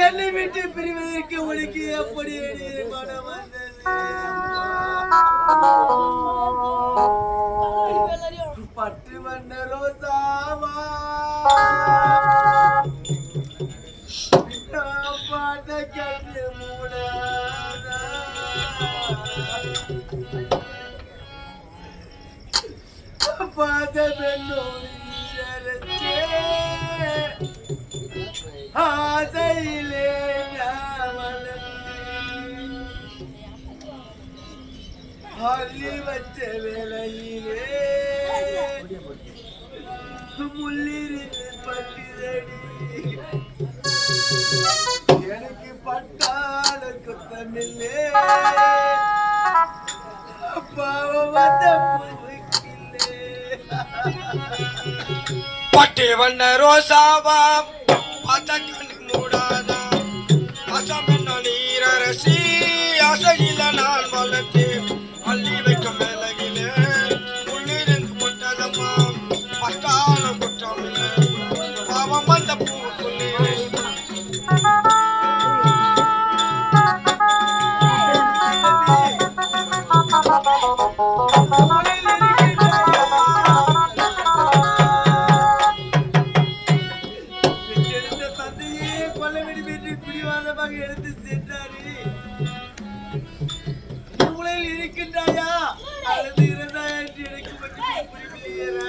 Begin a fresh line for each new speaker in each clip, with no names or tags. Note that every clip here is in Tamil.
என்னை விட்டு பிரிவதற்கு உனக்கு எப்படி மனம் வந்தது? பட்டு வண்ண ரோசாவா பார்த்த கண்ணு மூடாதா. பார்த்த ஆசையிலே அள்ளி வச்ச வேலையிலே முள்ளிருந்து பட்டுதடி எனக்கு பட்டால குத்தமில்லே பாவம் வந்த
வண்ண ரோசாவா பார்த்த கண்ணு மூடாதா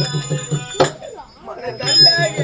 மனக்கல்லாக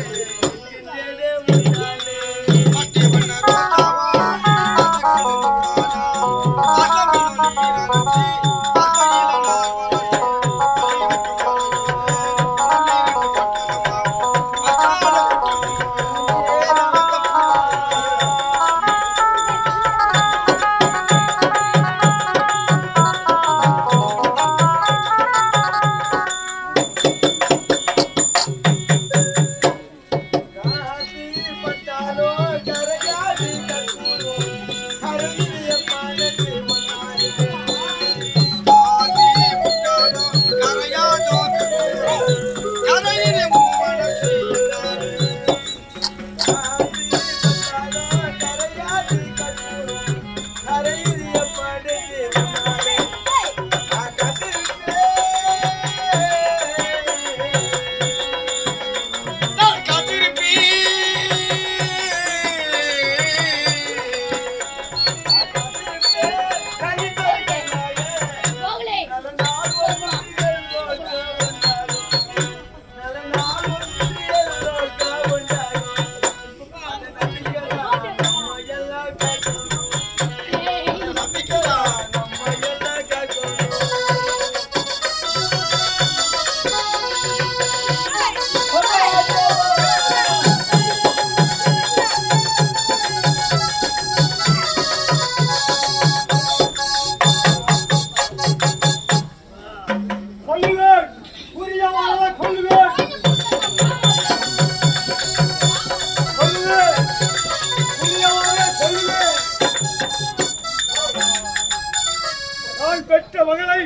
நான்
பெற்ற மகளை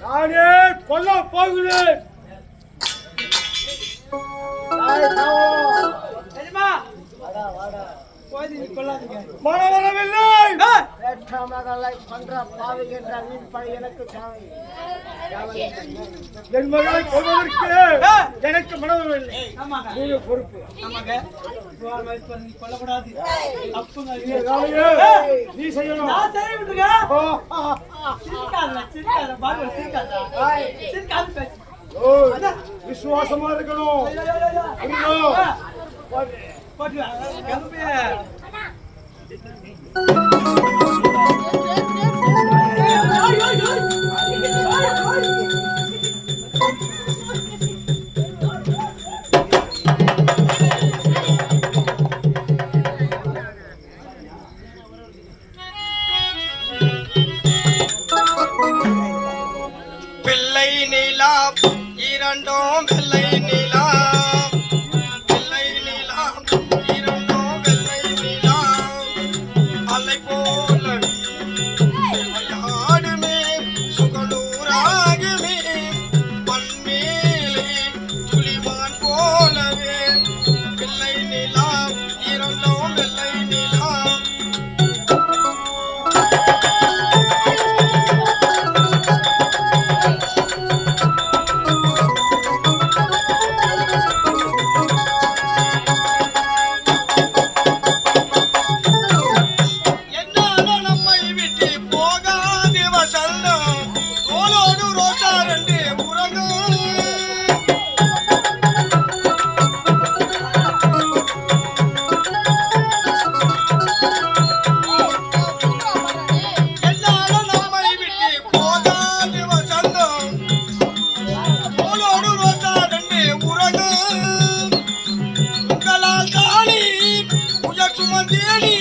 நானே கொல்ல போகிறேன் தாவோ. தெரியுமா?
மாணவரவில்லை! வேற்றாமகளை
என் மகளை கொள்வதற்கு எனக்கு மனதில்லை பொறுப்பு. நீ செய்யணும். விசுவாசமா இருக்கணும்.
பிள்ளை நிலா இரண்டோம் பிள்ளை சுமந்தேடி